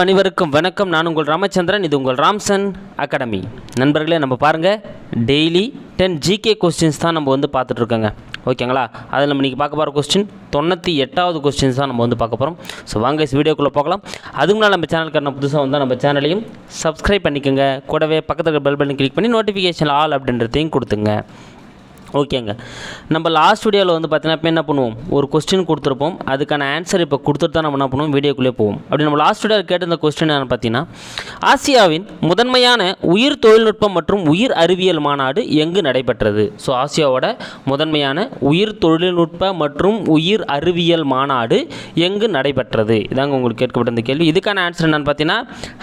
அனைவருக்கும் வணக்கம். நான் உங்கள் ராமச்சந்திரன் இது உங்கள் ராம்சன் அகாடமி. நண்பர்களே நம்ம பாருங்கள் டெய்லி டென் ஜிகே கொஸ்டின்ஸ் தான் நம்ம வந்து பார்த்துட்ருக்கோங்க ஓகேங்களா அதில் நம்ம இன்றைக்கி பார்க்க போகிற கொஸ்டின் தொண்ணூற்றி எட்டாவது கொஸ்டின்ஸ் தான் நம்ம வந்து பார்க்க போகிறோம் ஸோ வாங்க வீடியோக்குள்ளே போகலாம். அதுக்கு முன்னால் நம்ம சேனலுக்கு நான் புதுசாக வந்தால் நம்ம சேனலையும் சப்ஸ்கிரைப் பண்ணிக்கோங்க. கூடவே பக்கத்தில் பெல் பட்டன் கிளிக் பண்ணி நோட்டிஃபிகேஷன் ஆல் அப்படின்றதையும் கொடுத்துங்க. ஓகேங்க. நம்ம லாஸ்ட் வீடியோவில் வந்து பார்த்தீங்கன்னா இப்போ என்ன பண்ணுவோம்? ஒரு கொஸ்டின் கொடுத்துருப்போம். அதுக்கான ஆன்சர் இப்போ கொடுத்துட்டு தான் நம்ம என்ன பண்ணுவோம்? வீடியோக்குள்ளே போவோம். அப்படி நம்ம லாஸ்ட் வீடியோவில் கேட்டிருந்த கொஸ்டின் என்னென்னு பார்த்தீங்கன்னா ஆசியாவின் முதன்மையான உயிர் தொழில்நுட்பம் மற்றும் உயிர் அறிவியல் மாநாடு எங்கு நடைபெற்றது? ஸோ ஆசியாவோட முதன்மையான உயிர் தொழில்நுட்ப மற்றும் உயிர் அறிவியல் மாநாடு எங்கு நடைபெற்றது? இதாங்க உங்களுக்கு கேட்கப்பட்ட இந்த கேள்வி. இதுக்கான ஆன்சர் என்னென்னு பார்த்தீங்கன்னா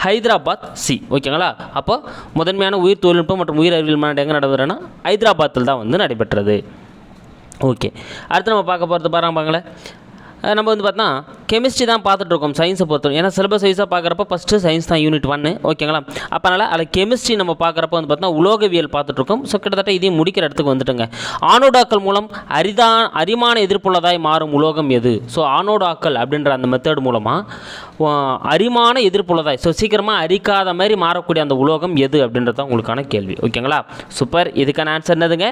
ஹைதராபாத் சி. ஓகேங்களா? அப்போ முதன்மையான உயிர் தொழில்நுட்பம் மற்றும் உயிர் அறிவியல் மாநாடு எங்கே நடைபெறுன்னா ஹைதராபாத்தில் தான் வந்து நடைபெற்றது ஓகே அடுத்து நம்ம பார்க்க போகிறது பாருங்க பாருங்களேன். நம்ம வந்து பார்த்தா கெமிஸ்ட்ரி தான் பார்த்துட்ருக்கோம் சயின்ஸை பொறுத்தவரை. ஏன்னா சிலபஸ் வைஸாக பார்க்குறப்ப ஃபஸ்ட்டு சயின்ஸ் தான் யூனிட் ஒன்று ஓகேங்களா அப்போனால அதனால் அதில் கெமிஸ்ட்ரி நம்ம பார்க்குறப்ப வந்து பார்த்தா உலோகவியல் பார்த்துட்ருக்கோம் ஸோ கிட்டத்தட்ட இதையும் முடிக்கிற இடத்துக்கு வந்துட்டுங்க. ஆனோடாக்கள் மூலம் அரிதான் அரிமான எதிர்ப்புள்ளதாய் மாறும் உலோகம் எது? ஸோ ஆனோடாக்கள் அப்படின்ற அந்த மெத்தட் மூலமாக அரிமான எதிர்ப்புள்ளதாய். ஸோ சீக்கிரமாக அரிக்காத மாதிரி மாறக்கூடிய அந்த உலோகம் எது அப்படின்றது தான் உங்களுக்கான கேள்வி. ஓகேங்களா? சூப்பர் இதுக்கான ஆன்சர் என்னதுங்க?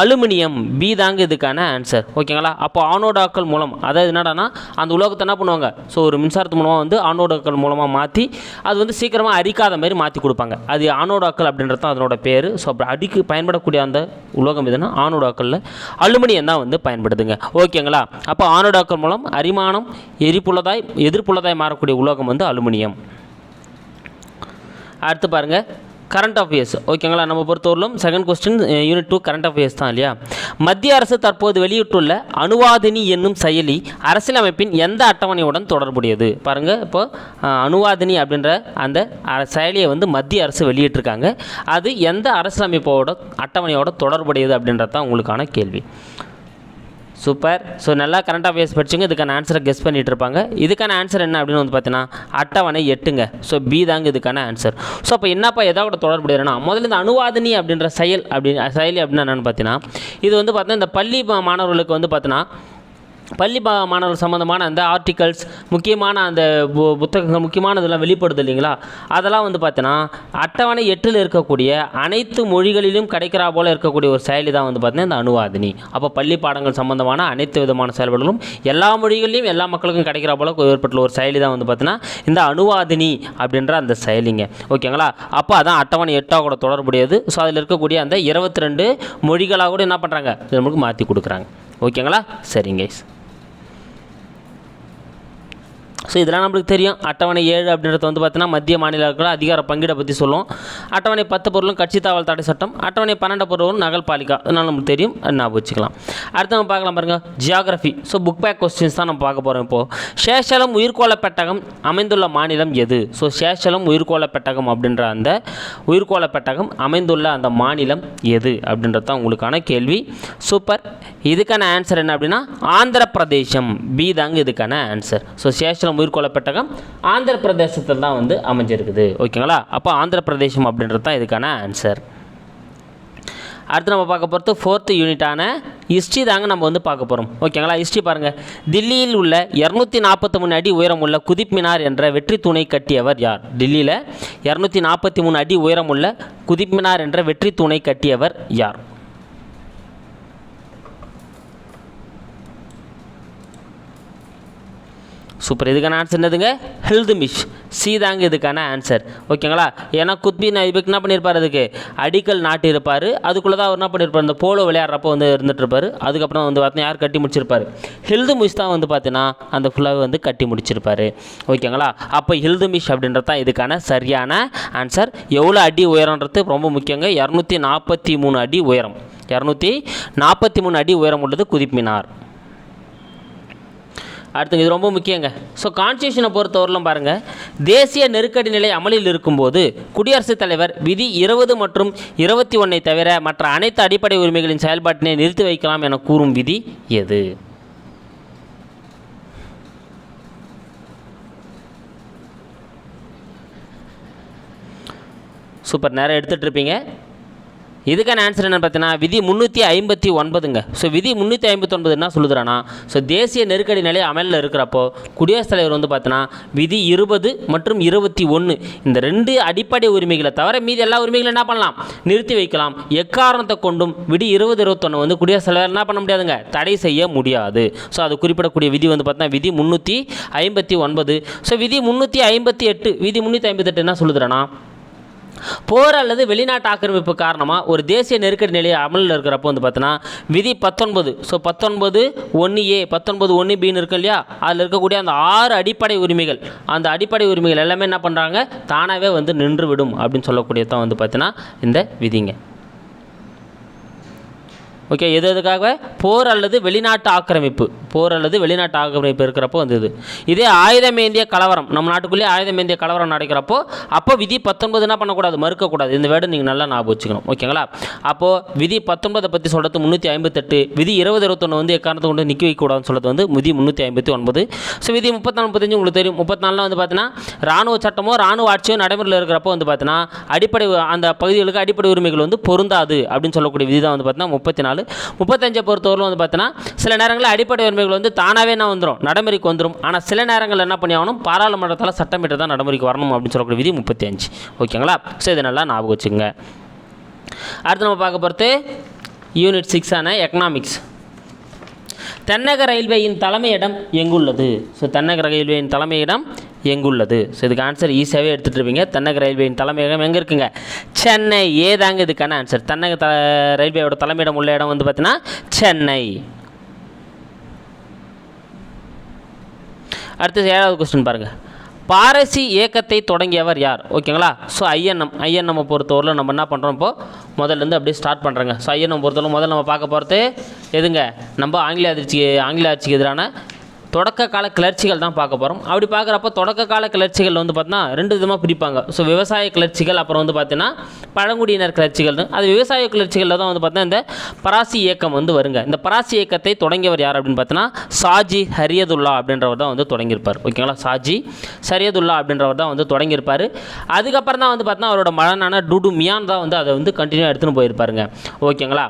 அலுமினியம். பி தாங்க இதுக்கான ஆன்சர் ஓகேங்களா? அப்போ ஆனோடாக்கள் மூலம் அதாவது என்னடான்னா அந்த உலோகத்தை என்ன பண்ணுவாங்க? ஸோ ஒரு மின்சாரத்து மூலமாக வந்து ஆனோடாக்கள் மூலமாக மாற்றி அது வந்து சீக்கிரமாக அரிக்காத மாதிரி மாற்றி கொடுப்பாங்க. அது ஆனோடாக்கள் அப்படின்றது தான் அதனோட பேர். ஸோ அப்படி அடிக்கு பயன்படக்கூடிய அந்த உலோகம் எதுனா ஆனோடாக்களில் அலுமினியம் தான் வந்து பயன்படுதுங்க. ஓகேங்களா? அப்போ ஆனோடாக்கள் மூலம் அரிமானம் எரிப்புள்ளதாய் எதிர்ப்புள்ளதாய் மாறக்கூடிய உலோகம் வந்து அலுமினியம். அடுத்து பாருங்கள் கரண்ட் அஃபேர்ஸ் ஓகேங்களா நம்ம பொறுத்தவரையிலும் second question unit two current affairs தான் இல்லையா? மத்திய அரசு தற்போது வெளியிட்டுள்ள அணுவாதினி என்னும் செயலி அரசியலமைப்பின் எந்த அட்டவணையுடன் தொடர்புடையது? பாருங்கள் இப்போ அணுவாதினி அப்படின்ற அந்த செயலியை வந்து மத்திய அரசு வெளியிட்டிருக்காங்க. அது எந்த அரசியலமைப்போட அட்டவணையோட தொடர்புடையது அப்படின்றது தான் உங்களுக்கான கேள்வி. சூப்பர். ஸோ நல்லா கரண்ட் அஃபேர்ஸ் படிச்சுங்க. இதுக்கான ஆன்சரை கெஸ் பண்ணிட்டு இருப்பாங்க இதுக்கான ஆன்சர் என்ன அப்படின்னு வந்து பார்த்தீங்கன்னா அட்டவணை எட்டுங்க. ஸோ பி தாங்க இதுக்கான ஆன்சர் ஸோ அப்போ என்னப்பா எதாவது தொடர்புடையதுன்னா முதல்ல இந்த அணுவாதினி அப்படின்ற செயல் அப்படின்னு செயலி அப்படின்னா என்னென்னு பார்த்தீங்கன்னா இது வந்து பார்த்தீங்கன்னா இந்த பள்ளி மாணவர்களுக்கு வந்து பார்த்தீங்கன்னா பள்ளி மாணவர்கள் சம்மந்தமான அந்த ஆர்டிகல்ஸ் முக்கியமான அந்த பு- புத்தகங்கள் முக்கியமான இதெல்லாம் வெளிப்படுது இல்லைங்களா? அதெல்லாம் வந்து பார்த்தீங்கன்னா அட்டவணை எட்டில் இருக்கக்கூடிய அனைத்து மொழிகளிலும் கிடைக்கிறா போல் இருக்கக்கூடிய ஒரு செயலி தான் வந்து பார்த்தீங்கன்னா இந்த அணுவாதினி. அப்போ பள்ளி பாடங்கள் சம்மந்தமான அனைத்து விதமான செயல்பாடுகளும் எல்லா மொழிகளிலும் எல்லா மக்களுக்கும் கிடைக்கிறா போல் ஏற்பட்டுள்ள ஒரு செயலி தான் வந்து பார்த்தீங்கன்னா இந்த அணுவாதினி அப்படின்ற அந்த செயலிங்க. ஓகேங்களா? அப்போ அதான் அட்டவணை எட்டாக கூட தொடர்புடையது. ஸோ அதில் இருக்கக்கூடிய அந்த இருபத்தி ரெண்டு மொழிகளாக கூட என்ன பண்ணுறாங்க நம்மளுக்கு மாற்றி கொடுக்குறாங்க. ஓகேங்களா? சரிங்க. ஸோ இதெல்லாம் நம்மளுக்கு தெரியும். அட்டவணை ஏழு அப்படின்றது வந்து பார்த்தீங்கன்னா மத்திய மாநிலங்கள் அதிகார பங்கீடை பற்றி சொல்லுவோம் அட்டவணை பத்து பொருளும் கட்சி தாவல் தடை சட்டம். அட்டவணை பன்னெண்டு பொருளும் நகல்பாலிக்கா அதனால் நம்மளுக்கு தெரியும். அது ஞாபகம் வச்சுக்கலாம் அடுத்து நம்ம பார்க்கலாம் பாருங்கள் geography so book back questions தான் நம்ம பார்க்க போகிறோம் இப்போது சேஷலம் உயிர்கோள பெட்டகம் அமைந்துள்ள மாநிலம் எது? ஸோ சேஷலம் உயிர்கோள பெட்டகம் அப்படின்ற அந்த உயிர்கோள பெட்டகம் அமைந்துள்ள அந்த மாநிலம் எது? அப்படின்றது தான் உங்களுக்கான கேள்வி. சூப்பர் இதுக்கான ஆன்சர் என்ன அப்படின்னா ஆந்திர பிரதேசம் பி தாங்க இதுக்கான ஆன்சர் ஸோ சேஷலம் உயிர்கோள பெட்டகம் ஆந்திர பிரதேசத்தில் தான் வந்து அமைஞ்சிருக்குது. ஓகேங்களா? அப்போ ஆந்திர பிரதேசம் அப்படின்றது தான் இதுக்கான ஆன்சர் அடுத்து நம்ம பார்க்க போகிறது ஃபோர்த்து யூனிட்டான ஹிஸ்ட்ரி தாங்க நம்ம வந்து பார்க்க போகிறோம் ஓகேங்களா? ஹிஸ்ட்ரி பாருங்கள் தில்லியில் உள்ள இரநூத்தி நாற்பத்தி மூணு அடி உயரமுள்ள குதிப் மினார் என்ற வெற்றி தூணை கட்டியவர் யார்? டில்லியில் இரநூத்தி நாற்பத்தி மூணு அடி உயரமுள்ள குதிப் மினார் என்ற வெற்றி தூணை கட்டியவர் யார்? சூப்பர் இதுக்கான ஆன்சர் என்னதுங்க? ஹெல்த் மிஷ் சி தாங்க இதுக்கான ஆன்சர் ஓகேங்களா ஏன்னா குத்பி நைபுக்கு என்ன பண்ணியிருப்பார் அதுக்கு? அடிக்கல் நாட்டி இருப்பார் அதுக்குள்ளே தான் அவர் என்ன பண்ணியிருப்பார் இந்த போலோ விளையாடுறப்போ வந்து இருந்துட்டு இருப்பார் அதுக்கப்புறம் வந்து பார்த்தீங்கன்னா யார் கட்டி முடிச்சிருப்பார்? ஹெல்த் மிஷ் தான் வந்து பார்த்தீங்கன்னா அந்த ஃபுல்லாகவே வந்து கட்டி முடிச்சிருப்பார். ஓகேங்களா அப்போ ஹெல்த் மிஷ் அப்படின்றது தான் இதுக்கான சரியான ஆன்சர் எவ்வளோ அடி உயரன்றது ரொம்ப முக்கியங்க. இரநூத்தி நாற்பத்தி மூணு அடி உயரம். இரநூத்தி நாற்பத்தி மூணு அடி உயரம் உள்ளது குதிப்பினார். அடுத்து இது ரொம்ப முக்கியங்க. ஸோ கான்ஸ்டியூஷனை பொறுத்தவரையிலும் பாருங்கள் தேசிய நெருக்கடி நிலை அமலில் இருக்கும்போது குடியரசுத் தலைவர் விதி இருபது மற்றும் இருபத்தி ஒன்றை தவிர மற்ற அனைத்து அடிப்படை உரிமைகளின் செயல்பாட்டினை நிறுத்தி வைக்கலாம் என கூறும் விதி எது? சூப்பர் நேரம் எடுத்துகிட்டு இருப்பீங்க. இதுக்கான ஆன்சர் என்னன்னு பார்த்தீங்கன்னா விதி முந்நூற்றி ஐம்பத்தி ஒன்பதுங்க. ஸோ விதி முந்நூற்றி ஐம்பத்தி ஒன்பது என்ன சொல்லுதுறானா ஸோ தேசிய நெருக்கடி நிலை அமலில் இருக்கிறப்போ குடியரசுத் தலைவர் வந்து பார்த்தீங்கன்னா விதி இருபது மற்றும் இருபத்தி ஒன்று இந்த ரெண்டு அடிப்படை உரிமைகளை தவிர மீதி எல்லா உரிமைகளும் என்ன பண்ணலாம்? நிறுத்தி வைக்கலாம். எக்காரணத்தை கொண்டும் விதி இருபது இருபத்தொன்று வந்து குடியரசுத் தலைவர் என்ன பண்ண முடியாதுங்க? தடை செய்ய முடியாது. ஸோ அது குறிப்பிடக்கூடிய விதி வந்து பார்த்தீங்கன்னா விதி முந்நூற்றி ஐம்பத்தி ஒன்பது. ஸோ விதி முந்நூற்றி ஐம்பத்தி எட்டு விதி முந்நூற்றி ஐம்பத்தெட்டு என்ன சொல்லுதுறேன்னா போர் அல்லது வெளிநாட்டு ஆக்கிரமிப்பு காரணமாக ஒரு தேசிய நெருக்கடி நிலை அமலில் இருக்கிறப்போ வந்து பார்த்தீங்கன்னா விதி பத்தொன்பது. ஸோ பத்தொன்பது ஒன்று ஏ பத்தொன்பது ஒன்று பின்னு இருக்கு இல்லையா? அதில் இருக்கக்கூடிய அந்த ஆறு அடிப்படை உரிமைகள். அந்த அடிப்படை உரிமைகள் எல்லாமே என்ன பண்ணுறாங்க தானாகவே வந்து நின்று விடும் அப்படின்னு சொல்லக்கூடியதான் வந்து பார்த்தீங்கன்னா இந்த விதிங்க. ஓகே எது எதுக்காக போர் அல்லது வெளிநாட்டு ஆக்கிரமிப்பு. போர் அல்லது வெளிநாட்டு ஆக்கிரமிப்பு இருக்கிறப்போ வந்தது. இதே ஆயுதமேந்திய கலவரம். நம்ம நாட்டுக்குள்ளேயே ஆயுதமேந்திய கலவரம் நடக்கிறப்போ அப்போ விதி பத்தொன்பது என்ன பண்ணக்கூடாது? மறுக்கக்கூடாது. இந்த வேர்டு நீங்கள் நல்லா ஞாபகம் வச்சுக்கணும். ஓகேங்களா அப்போது விதி பத்தொன்பதை பற்றி சொல்கிறது முந்நூற்றி ஐம்பத்தெட்டு. விதி இருபது இருபத்தொன்று வந்து எக்காரணத்தை கொண்டு நிற்க வைக்கக்கூடாதுன்னு சொல்கிறது வந்து விதி முந்நூற்றி ஐம்பத்தி ஒன்பது. ஸோ விதி முப்பத்தாலு முப்பத்தஞ்சு உங்களுக்கு தெரியும். முப்பத்தினாலில் வந்து பார்த்தீங்கன்னா ராணுவ சட்டமோ ராணுவ ஆட்சியோ நடைமுறையில் இருக்கிறப்போ வந்து பார்த்தீங்கன்னா அடிப்படை அந்த பகுதிகளுக்கு அடிப்படை உரிமைகள் வந்து பொருந்தாது அப்படின்னு சொல்லக்கூடிய விதி தான் வந்து பார்த்தீங்கன்னா முப்பத்தி நாலு முப்பத்தஞ்சை பொறுத்தவரையிலும் வந்து பார்த்தீங்கன்னா சில நேரங்களில் அடிப்படை உரிமைகள் வந்து தானாகவே என்ன வந்துடும் நடைமுறைக்கு வந்துடும் ஆனால் சில நேரங்களில் என்ன பண்ணி ஆகணும்? பாராளுமன்றத்தால் சட்டமிட்டு தான் நடைமுறைக்கு வரணும் அப்படின்னு சொல்லக்கூடிய விதி முப்பத்தி அஞ்சு ஓகேங்களா? ஸோ இதை நல்லா ஞாபகம் வச்சுங்க அடுத்து நம்ம பார்க்க பொறுத்து யூனிட் சிக்ஸான எக்கனாமிக்ஸ் தென்னக ரயில்வேயின் தலைமையிடம் எங்குள்ளது? ஸோ தென்னக ரயில்வேயின் தலைமையிடம் எங்குள்ளது ஸோ இதுக்கு ஆன்சர் ஈஸியாகவே எடுத்துகிட்டு இருப்பீங்க. தென்னக ரயில்வேயின் தலைமையகம் எங்கே இருக்குங்க? சென்னை ஏதாங்க இதுக்கான ஆன்சர் தென்னக த ரயில்வேயோட தலைமையிடம் உள்ள இடம் வந்து பார்த்தீங்கன்னா சென்னை. அடுத்து ஏழாவது கொஸ்டின் பாருங்கள் பாரசி இயக்கத்தை தொடங்கியவர் யார்? ஓகேங்களா? ஸோ ஐஎன்எம் ஐஎன்எம்மை பொறுத்தவரையில் நம்ம என்ன பண்ணுறோம் இப்போ? முதல்லேருந்து அப்படியே ஸ்டார்ட் பண்ணுறோங்க ஸோ ஐஎன்எம் பொறுத்தவரை முதல்ல நம்ம பார்க்க போகிறது எதுங்க? நம்ம ஆங்கில அதிர்ச்சி ஆங்கில ஆட்சிக்கு எதிரான தொடக்க கால கிளர்ச்சிகள் தான் பார்க்க போகிறோம் அப்படி பார்க்குறப்ப தொடக்க கால கிளர்ச்சிகள் வந்து பார்த்தீங்கன்னா ரெண்டு விதமாக பிரிப்பாங்க. ஸோ விவசாய கிளர்ச்சிகள் அப்புறம் வந்து பார்த்தீங்கன்னா பழங்குடியினர் கிளர்ச்சிகள்னு. அது விவசாய கிளர்ச்சிகளில் தான் வந்து பார்த்தீங்கன்னா இந்த பராசி இயக்கம் வந்து வருங்க. இந்த பராசி இயக்கத்தை தொடங்கியவர் யார் அப்படின்னு பார்த்தீங்கன்னா சாஜி ஹரியதுல்லா அப்படின்றவர் தான் வந்து தொடங்கியிருப்பார். ஓகேங்களா சாஜி சரியதுல்லா அப்படின்றவர் தான் வந்து தொடங்கியிருப்பார். அதுக்கப்புறம் தான் வந்து பார்த்தீங்கன்னா அவரோட மகனான டூடு மியான் தான் வந்து அதை வந்து கண்டினியூ எடுத்துன்னு போயிருப்பாருங்க. ஓகேங்களா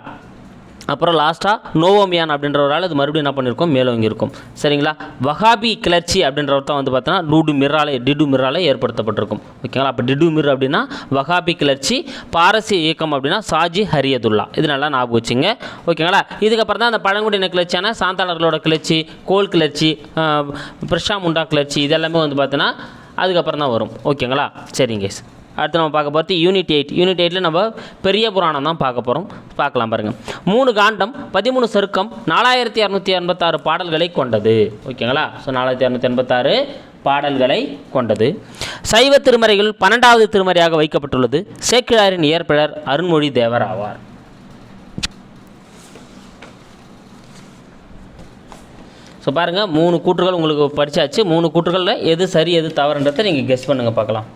அப்புறம் லாஸ்ட்டாக நோவோமியான் அப்படின்றவரால் அது மறுபடியும் என்ன பண்ணியிருக்கோம்? மேலோங்கி இருக்கும். சரிங்களா? வஹாபி கிளர்ச்சி அப்படின்றவர் தான் வந்து பார்த்தோன்னா டூடு மிராலே டிடு மிராலே ஏற்படுத்தப்பட்டிருக்கும். ஓகேங்களா அப்போ டிடு மிர் அப்படின்னா வஹாபி கிளர்ச்சி பாரசிய இயக்கம் அப்படின்னா சாஜி ஹரியதுல்லா. இது நல்லா ஞாபகம் வச்சுங்க. ஓகேங்களா இதுக்கப்புறம் தான் அந்த பழங்குடியின கிளர்ச்சியான சாந்தாளர்களோட கிளர்ச்சி கோல் கிளர்ச்சி பிரஷா முண்டா கிளர்ச்சி இதெல்லாமே வந்து பார்த்தோன்னா அதுக்கப்புறம் தான் வரும். ஓகேங்களா சரிங்க. அடுத்து நம்ம பார்க்க போகிறது யூனிட் எயிட் யூனிட் எயிட்டில் நம்ம பெரிய புராணம் தான் பார்க்க போகிறோம் பார்க்கலாம் பாருங்கள் மூணு காண்டம் பதிமூணு சருக்கம் நாலாயிரத்தி இரநூத்தி எண்பத்தாறு பாடல்களை கொண்டது. ஓகேங்களா? ஸோ நாலாயிரத்தி இரநூத்தி எண்பத்தாறு பாடல்களை கொண்டது. சைவ திருமறைகள் பன்னெண்டாவது திருமறையாக வைக்கப்பட்டுள்ளது. சேக்கிழாரின் இயற்பெயர் அருண்மொழி தேவர் ஆவார். ஸோ பாருங்கள் மூணு கூற்றுகள் உங்களுக்கு படிச்சாச்சு. மூணு கூற்றுகளில் எது சரி எது தவறுன்றதை நீங்கள் கெஸ் பண்ணுங்கள் பார்க்கலாம்.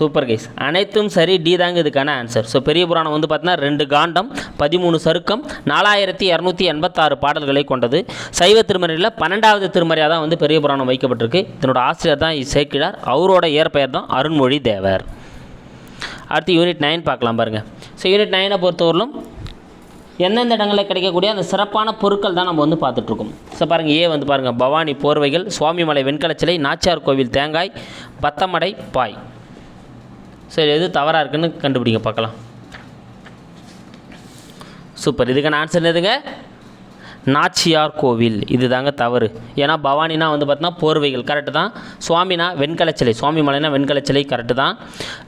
சூப்பர் கைஸ் அனைத்தும் சரி டி தாங்க இதுக்கான ஆன்சர் ஸோ பெரிய புராணம் வந்து பார்த்தீங்கன்னா ரெண்டு காண்டம் பதிமூணு சருக்கம் நாலாயிரத்தி இரநூத்தி எண்பத்தாறு பாடல்களை கொண்டது. சைவ திருமறையில் பன்னெண்டாவது திருமறையாக தான் வந்து பெரிய புராணம் வைக்கப்பட்டிருக்கு. இதனோட ஆசிரியர் தான் சேக்கிழார் அவரோட இயற்பெயர் தான் அருண்மொழி தேவர். அடுத்து யூனிட் நைன் பார்க்கலாம் பாருங்கள் ஸோ யூனிட் நைனை பொறுத்தவரையிலும் எந்தெந்த இடங்களில் கிடைக்கக்கூடிய அந்த சிறப்பான பொருட்கள் தான் நம்ம வந்து பார்த்துட்ருக்கோம். ஸோ பாருங்கள் ஏ வந்து பாருங்கள் பவானி போர்வைகள் சுவாமிமலை வெண்கலச்சிலை நாச்சியார் கோவில் தேங்காய் பத்தமடை பாய். சரி எது தவறாக இருக்குன்னு கண்டுபிடிங்க பார்க்கலாம். சூப்பர். இதுக்கான ஆன்சர் எதுங்க நாச்சியார் கோவில். இது தாங்க தவறு. ஏன்னா பவானினா வந்து பார்த்தோன்னா போர்வைகள். கரெக்டு தான். சுவாமினா வெண்கலச்சிலை. சுவாமி மலைனா வெண்கலச்சிலை கரெக்டு தான்.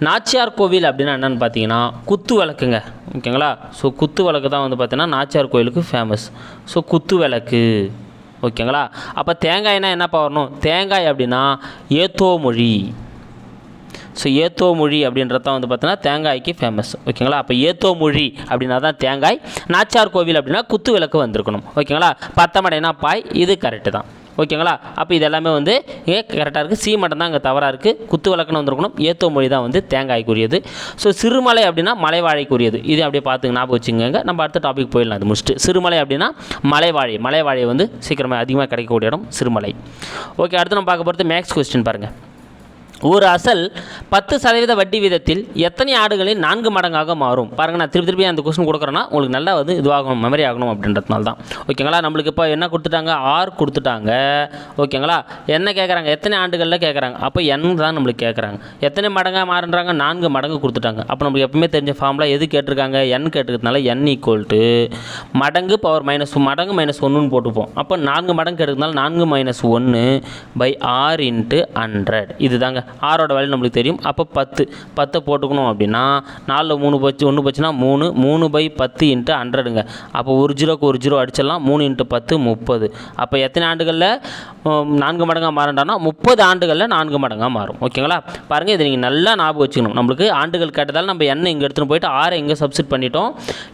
நாச்சியார் கோவில் அப்படின்னா என்னென்னு பார்த்தீங்கன்னா குத்து விளக்குங்க. ஓகேங்களா ஸோ குத்து விளக்கு தான் வந்து பார்த்தீங்கன்னா நாச்சியார் கோவிலுக்கு ஃபேமஸ் ஸோ குத்து விளக்கு. ஓகேங்களா அப்போ தேங்காய்னா என்னப்பா வரணும்? தேங்காய் அப்படின்னா ஏத்தோ மொழி ஸோ ஏத்தோ மொழி அப்படின்றது தான் வந்து பார்த்தீங்கன்னா தேங்காய்க்கு ஃபேமஸ் ஓகேங்களா? அப்போ ஏத்தோ மொழி அப்படின்னா தான் தேங்காய். நாச்சார் கோவில் அப்படின்னா குத்து விளக்கு வந்திருக்கணும். ஓகேங்களா? பத்தமடைனா பாய் இது கரெக்டு தான். ஓகேங்களா? அப்போ இது எல்லாமே வந்து இங்கே கரெக்டாக இருக்குது சி மட்டும் தான் இங்கே தவறாக இருக்குது குத்து விளக்குன்னு வந்திருக்கணும். ஏத்தோ மொழி தான் வந்து தேங்காய்க்குரியது. ஸோ சிறுமலை அப்படின்னா மலைவாழைக்குரியது. இது அப்படியே பார்த்துங்க ஞாபகம் வச்சுக்கோங்க. நம்ம அடுத்த டாபிக் போயிடலாம். அது முடிச்சுட்டு. சிறுமலை அப்படின்னா மலைவாழை. மலைவாழை வந்து சீக்கிரமாக அதிகமாக கிடைக்கக்கூடிய இடம் சிறுமலை. ஓகே அடுத்து நம்ம பார்க்க போகிறது மேக்ஸ் கொஸ்டின் பாருங்கள் ஒரு அசல் பத்து சதவீத வட்டி வீதத்தில் எத்தனை ஆடுகளில் நான்கு மடங்காக மாறும்? பாருங்க நான் திருப்பி திருப்பி அந்த கொஸ்டின் கொடுக்குறேன்னா உங்களுக்கு நல்லா வந்து இதுவாகணும் மெமரி ஆகணும் அப்படின்றதுனால தான் ஓகேங்களா நம்மளுக்கு இப்போ என்ன கொடுத்துட்டாங்க? ஆர் கொடுத்துட்டாங்க. ஓகேங்களா என்ன கேட்குறாங்க எத்தனை ஆண்டுகளில் கேட்குறாங்க அப்போ என் தான் நம்மளுக்கு கேட்குறாங்க எத்தனை மடங்காக மாறுன்றாங்க? நான்கு மடங்கு கொடுத்துட்டாங்க. அப்போ நம்மளுக்கு எப்பவுமே தெரிஞ்ச ஃபார்மில் எது கேட்டிருக்காங்க? என் கேட்டுக்கிறதுனால என் ஈக்குவல் டு மடங்கு பவர் மைனஸ் மடங்கு மைனஸ் ஒன்றுன்னு போட்டுப்போம். அப்போ நான்கு மடங்கு கேட்டுக்கிறதுனால நான்கு மைனஸ் ஒன்று பை ஆர் இன்ட்டு ஹண்ட்ரட் இதுதாங்க. ஆரோட வேல்யூ நம்மளுக்கு தெரியும். அப்போ பத்து பத்தை போட்டுக்கணும் அப்படின்னா நாலில் மூணு போச்சு ஒன்று போச்சுன்னா மூணு மூணு பை பத்து இன்ட்டு ஹண்ட்ரடுங்க அப்போ ஒரு ஜீரோக்கு ஒரு ஜீரோ அடிச்சிடலாம் மூணு இன்ட்டு பத்து முப்பது. அப்போ எத்தனை ஆண்டுகளில்? நான்கு மடங்காக மாறண்டானா முப்பது ஆண்டுகளில் நான்கு மடங்காக மாறும். ஓகேங்களா? பாருங்கள் இதை நீங்கள் நல்லா ஞாபகம் வச்சுக்கணும். நம்மளுக்கு ஆண்டுகள் கேட்டதால் நம்ம என்ன இங்கே எடுத்துகிட்டு போயிட்டு ஆறு இங்கே சப்ஸ்டிட் பண்ணிட்டோம்.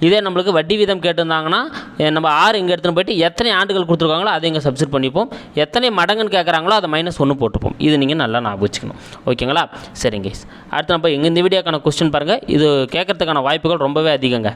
இதே நம்மளுக்கு வட்டி வீதம் கேட்டிருந்தாங்கன்னா நம்ம ஆறு இங்கே எடுத்துகிட்டு போயிட்டு எத்தனை ஆண்டுகள் கொடுத்துருக்காங்களோ அதை இங்கே சப்ஸ்டிட் பண்ணிப்போம். எத்தனை மடங்குன்னு கேட்குறாங்களோ அதை மைனஸ் ஒன்று போட்டுப்போம். இது நீங்கள் நல்லா ஞாபகம் வச்சுக்கணும். ஓகேங்களா? சரிங்க அடுத்து நம்ம எங்கள் இந்த வீடியோக்கான கொஸ்டின் பாருங்கள் இது கேட்கறதுக்கான வாய்ப்புகள் ரொம்பவே அதிகங்க.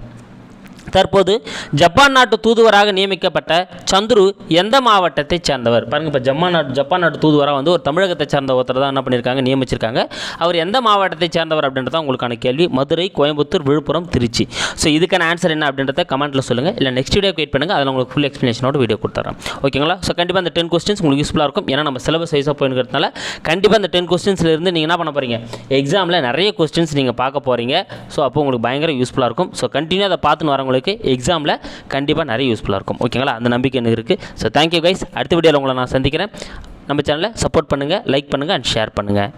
தற்போது ஜப்பான் நாட்டு தூதுவராக நியமிக்கப்பட்ட சந்துரு எந்த மாவட்டத்தை சேர்ந்தவர்? பாருங்க இப்போ ஜப்பான் நாட்டு ஜப்பான் நாட்டு தூதுவராக வந்து ஒரு தமிழகத்தை சேர்ந்த ஒருத்தர் தான் என்ன பண்ணியிருக்காங்க நியமிச்சிருக்காங்க. அவர் எந்த மாவட்டத்தை சேர்ந்தவர் அப்படின்றத உங்களுக்கான கேள்வி. மதுரை கோயம்புத்தூர் விழுப்புரம் திருச்சி. ஸோ இதுக்கான ஆன்சர் என்ன அப்படின்றத கமெண்ட்டில் சொல்லுங்கள் இல்லை நெக்ஸ்ட் வீடியோ வெயிட் பண்ணுங்கள் அதில் உங்களுக்கு ஃபுல் எக்ஸ்ப்ளனேஷனோட வீடியோ கொடுத்துறேன். ஓகேங்களா ஸோ கண்டிப்பாக அந்த டென் கொஸ்டின்ஸ் உங்களுக்கு யூஸ்ஃபுல்லாக இருக்கும். ஏன்னா நம்ம சிலபஸ் வைஸாக போயிருக்கிறதுனால கண்டிப்பாக அந்த டென் கொஸ்டின்ஸ்லேருந்து நீங்கள் என்ன பண்ண போகிறீங்க எக்ஸாமில் நிறைய கொஸ்டின்ஸ் நீங்கள் பார்க்க போகிறீங்க ஸோ அப்போ உங்களுக்கு பயங்கர யூஸ்ஃபுல்லாக இருக்கும். ஸோ கண்டினியூ அதை பார்த்துன்னு உங்களுக்கு எக்ஸாமில் கண்டிப்பாக நிறைய யூஸ்ஃபுல்லாக இருக்கும். ஓகேங்களா அந்த நம்பிக்கை எனக்கு இருக்குது ஸோ தேங்க்யூ கைஸ் அடுத்த வீடியோவில் உங்களை நான் சந்திக்கிறேன். நம்ம சேனலை சப்போர்ட் பண்ணுங்கள் லைக் பண்ணுங்கள் அண்ட் ஷேர் பண்ணுங்கள்